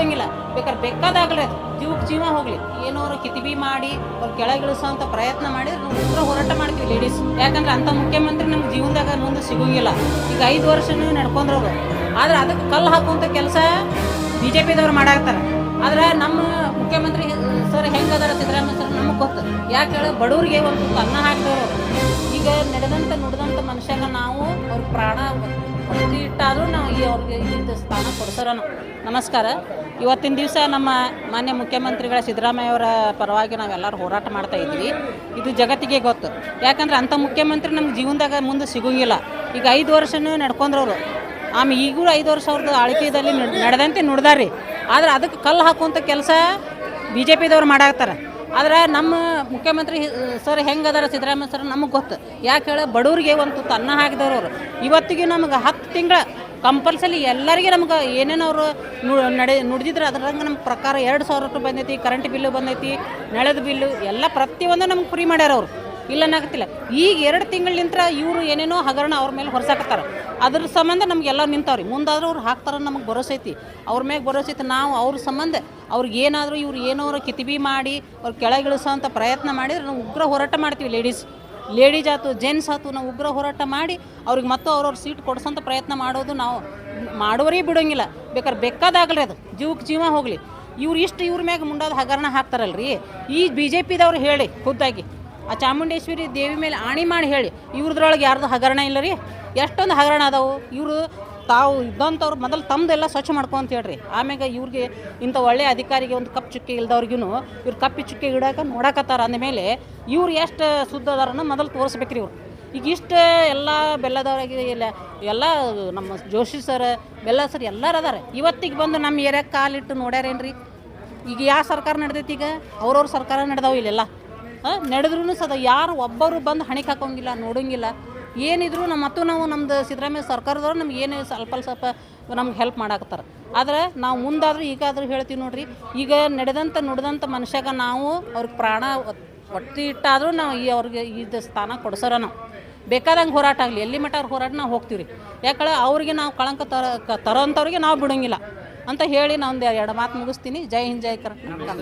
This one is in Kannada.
ಬಿಡೋಂಗಿಲ್ಲ ಬೇಕಾದ್ರೆ ಬೇಕಾದಾಗಲೇ ಜೀವಕ್ಕೆ ಜೀವ ಹೋಗಲಿ. ಏನೋರು ಕಿತಿಬಿ ಮಾಡಿ, ಅವ್ರು ಕೆಳಗಿಳಿಸೋಂಥ ಪ್ರಯತ್ನ ಮಾಡಿ ಹೋರಾಟ ಮಾಡ್ತೀವಿ ಲೇಡೀಸ್ ಯಾಕಂದ್ರೆ ಅಂಥ ಮುಖ್ಯಮಂತ್ರಿ ನಮ್ಗೆ ಜೀವನದಾಗ ಮುಂದೆ ಸಿಗೋಂಗಿಲ್ಲ. ಈಗ ಐದು ವರ್ಷನೂ ನಡ್ಕೊಂಡ್ರವ್ರು ಆದ್ರೆ ಅದಕ್ಕೆ ಕಲ್ಲು ಹಾಕುವಂಥ ಕೆಲಸ ಬಿ ಜೆ ಪಿದವ್ರು ಮಾಡಾಕ್ತಾರೆ ಆದ್ರೆ ನಮ್ಮ ಮುಖ್ಯಮಂತ್ರಿ ಸರ್ ಹೆಂಗದಾರ ಸಿದ್ದರಾಮಯ್ಯ ಸರ್ ನಮಗೆ ಗೊತ್ತು. ಯಾಕೆ ಹೇಳಿ ಬಡವ್ರಿಗೆ ಒಂದು ಅನ್ನ ಹಾಕಿದವರು ಈಗ ನಡೆದಂಥ, ನುಡಿದಂಥ ಮನುಷ್ಯನ ನಾವು ಅವ್ರ ಪ್ರಾಣ ಇಟ್ಟಾದರೂ ನಾವು ಈ ಅವ್ರಿಗೆ ಇಂಥ ಸ್ಥಾನ ಕೊಡ್ಸೋಣ ನಮಸ್ಕಾರ. ಇವತ್ತಿನ ದಿವಸ ನಮ್ಮ ಮಾನ್ಯ ಮುಖ್ಯಮಂತ್ರಿಗಳ ಸಿದ್ದರಾಮಯ್ಯ ಅವರ ಪರವಾಗಿ ನಾವೆಲ್ಲರೂ ಹೋರಾಟ ಮಾಡ್ತಾ ಇದ್ವಿ ಇದು ಜಗತ್ತಿಗೆ ಗೊತ್ತು. ಯಾಕಂದ್ರೆ ಅಂಥ ಮುಖ್ಯಮಂತ್ರಿ ನಮ್ಗೆ ಜೀವನದಾಗ ಮುಂದೆ ಸಿಗೋಂಗಿಲ್ಲ. ಈಗ ಐದು ವರ್ಷನೂ ನಡ್ಕೊಂಡ್ರವ್ರು ಆಮೇಲೆ ಈಗೂ ಐದು ವರ್ಷ ಅವ್ರದ್ದು ಆಳ್ಕೆಯಲ್ಲಿ ನಡೆದಂತೆ ನುಡ್ದಾರಿ ಆದ್ರೆ ಅದಕ್ಕೆ ಕಲ್ಲು ಹಾಕುವಂಥ ಕೆಲಸ ಬಿ ಜೆ ಪಿದವ್ರು ಮಾಡಾಕ್ತಾರೆ ಆದ್ರೆ ನಮ್ಮ ಮುಖ್ಯಮಂತ್ರಿ ಸರ್ ಹೆಂಗದಾರ ಸಿದ್ದರಾಮಯ್ಯ ಸರ್ ನಮಗೆ ಗೊತ್ತು. ಯಾಕೆ ಹೇಳ ಬಡವ್ರಿಗೆ ಒಂದು ತುತ್ತು ಅನ್ನ ಹಾಕಿದವ್ರು ಅವರು. ಇವತ್ತಿಗೆ ನಮ್ಗೆ ಹತ್ತು ತಿಂಗಳ ಕಂಪಲ್ಸರಿ ಎಲ್ಲರಿಗೆ ನಮ್ಗೆ ಏನೇನು ಅವರು ನಡೆ ನುಡಿದಿದ್ರೆ ಅದ್ರಂಗೆ ನಮ್ಮ ಪ್ರಕಾರ ಎರಡು ಸಾವಿರ ರೂಪಾಯಿ ಬಂದೈತಿ ಕರೆಂಟ್ ಬಿಲ್ಲು ಬಂದೈತಿ ನೆಳದ ಬಿಲ್ಲು ಎಲ್ಲ ಪ್ರತಿಯೊಂದು ನಮ್ಗೆ ಫ್ರೀ ಮಾಡ್ಯಾರ ಅವರು. ಇಲ್ಲ ಅನ್ನಕತ್ತಿಲ್ಲ. ಈಗ ಎರಡು ತಿಂಗಳಿಂತ ಇವರು ಏನೇನೋ ಹಗರಣ ಅವ್ರ ಮೇಲೆ ಹೊರಸಾಕತ್ತಾರ. ಅದ್ರ ಸಂಬಂಧ ನಮಗೆಲ್ಲ ನಿಂತಾವ್ರಿ. ಮುಂದಾದ್ರೂ ಅವ್ರು ಹಾಕ್ತಾರ ನಮಗೆ ಭರೋಸೆ ಐತಿ. ಅವ್ರ ಮೇಲೆ ಭರೋಸೆ ಐತಿ. ನಾವು ಅವ್ರ ಸಂಬಂಧ ಅವ್ರಿಗೆ ಏನಾದರೂ ಇವ್ರು ಏನೋ ಕಿತಿಬಿ ಮಾಡಿ ಅವ್ರು ಕೆಳಗಿಳಿಸೋಂಥ ಪ್ರಯತ್ನ ಮಾಡಿದ್ರೆ ನಾವು ಉಗ್ರ ಹೋರಾಟ ಮಾಡ್ತೀವಿ ಲೇಡೀಸ್ ಲೇಡೀಸ್ ಆಯ್ತು ಜೆಂಟ್ಸ್ ಆಯ್ತು, ನಾವು ಉಗ್ರ ಹೋರಾಟ ಮಾಡಿ ಅವ್ರಿಗೆ ಮತ್ತು ಅವ್ರವ್ರ ಸೀಟ್ ಕೊಡ್ಸೋಂಥ ಪ್ರಯತ್ನ ಮಾಡೋದು ನಾವು ಮಾಡೋರೇ ಬಿಡೋಂಗಿಲ್ಲ. ಬೇಕಾದ್ರೆ ಬೇಕಾದಾಗಲಿ ಅದು, ಜೀವಕ್ಕೆ ಜೀವ ಹೋಗಲಿ. ಇವ್ರು ಇಷ್ಟು ಇವ್ರ ಮ್ಯಾಗ ಮುಂಡಾದ ಹಗರಣ ಹಾಕ್ತಾರಲ್ರಿ? ಈ ಬಿ ಜೆ ಪಿದವ್ರು ಹೇಳಿ, ಖುದ್ದಾಗಿ. ಆ ಚಾಮುಂಡೇಶ್ವರಿ ದೇವಿ ಮೇಲೆ ಆಣಿ ಮಾಡಿ ಹೇಳಿ, ಇವ್ರದ್ರೊಳಗೆ ಯಾರ್ದು ಹಗರಣ ಇಲ್ಲ ರೀ? ಎಷ್ಟೊಂದು ಹಗರಣ ಅದಾವು? ಇವರು ತಾವು ಇದ್ದಂಥವ್ರು ಮೊದಲು ತಮ್ಮದೆಲ್ಲ ಸ್ವಚ್ಛ ಮಾಡ್ಕೊಂತ ಹೇಳ್ರಿ. ಆಮ್ಯಾಗ ಇವ್ರಿಗೆ ಇಂಥ ಒಳ್ಳೆ ಅಧಿಕಾರಿಗೆ ಒಂದು ಕಪ್ ಚುಕ್ಕೆ ಇಲ್ದವ್ರಿಗೂ ಇವ್ರು ಕಪ್ಪಿ ಚುಕ್ಕೆ ಇಡಾಕ ನೋಡಕತ್ತಾರ ಅಂದಮೇಲೆ ಇವ್ರು ಎಷ್ಟು ಶುದ್ಧ ಅದಾರನ್ನ ಮೊದಲು ತೋರಿಸ್ಬೇಕ್ರಿ ಇವ್ರು. ಈಗ ಇಷ್ಟು ಎಲ್ಲ ಬೆಲ್ಲದವ್ರಿಗೆ ಇಲ್ಲ ಎಲ್ಲ ನಮ್ಮ ಜೋಶಿ ಸರ್, ಬೆಲ್ಲ ಸರ್ ಎಲ್ಲರೂ ಅದಾರ. ಇವತ್ತಿಗೆ ಬಂದು ನಮ್ಮ ಏರಿಯಾಕ್ಕೆ ಕಾಲಿಟ್ಟು ನೋಡ್ಯಾರೇನ್ರಿ? ಈಗ ಯಾವ ಸರ್ಕಾರ ನಡೆದೈತಿ ಈಗ? ಅವ್ರವ್ರ ಸರ್ಕಾರ ನಡೆದವು ಇಲ್ಲೆಲ್ಲ. ಹಾಂ? ನಡೆದ್ರೂ ಸದ ಯಾರು ಒಬ್ಬರು ಬಂದು ಹಣಿಕೆ ಹಾಕೋಂಗಿಲ್ಲ, ನೋಡೋಂಗಿಲ್ಲ. ಏನಿದ್ರು ನಮ್ಮ ಮತ್ತು ನಾವು ನಮ್ದು ಸಿದ್ದರಾಮಯ್ಯ ಸರ್ಕಾರದವ್ರು ನಮ್ಗೆ ಏನು ಸ್ವಲ್ಪ ಸ್ವಲ್ಪ ನಮ್ಗೆ ಹೆಲ್ಪ್ ಮಾಡಾಕತ್ತಾರ. ಆದ್ರೆ ನಾವು ಮುಂದಾದ್ರೂ ಈಗಾದರೂ ಹೇಳ್ತೀವಿ ನೋಡ್ರಿ, ಈಗ ನಡೆದಂಥ ನುಡಿದಂಥ ಮನುಷ್ಯಾಗ ನಾವು ಅವ್ರಿಗೆ ಪ್ರಾಣ ಒಟ್ಟಿ ಇಟ್ಟಾದರೂ ನಾವು ಈ ಅವ್ರಿಗೆ ಇದು ಸ್ಥಾನ ಕೊಡ್ಸೋರ ನಾವು. ಬೇಕಾದಂಗೆ ಹೋರಾಟ ಆಗಲಿ, ಎಲ್ಲಿ ಮಟ್ಟ ಹೋರಾಟ ನಾವು ಹೋಗ್ತೀವಿ ಯಾಕಂದ್ರೆ ಅವ್ರಿಗೆ ನಾವು ಕಳಂಕ ತರ ತರೋಂಥವ್ರಿಗೆ ನಾವು ಬಿಡೋಂಗಿಲ್ಲ ಅಂತ ಹೇಳಿ ನಾನು ಎರಡು ಮಾತು ಮುಗಿಸ್ತೀನಿ. ಜೈ ಹಿಂದ್, ಜೈ ಕರ್ನಾಟಕ.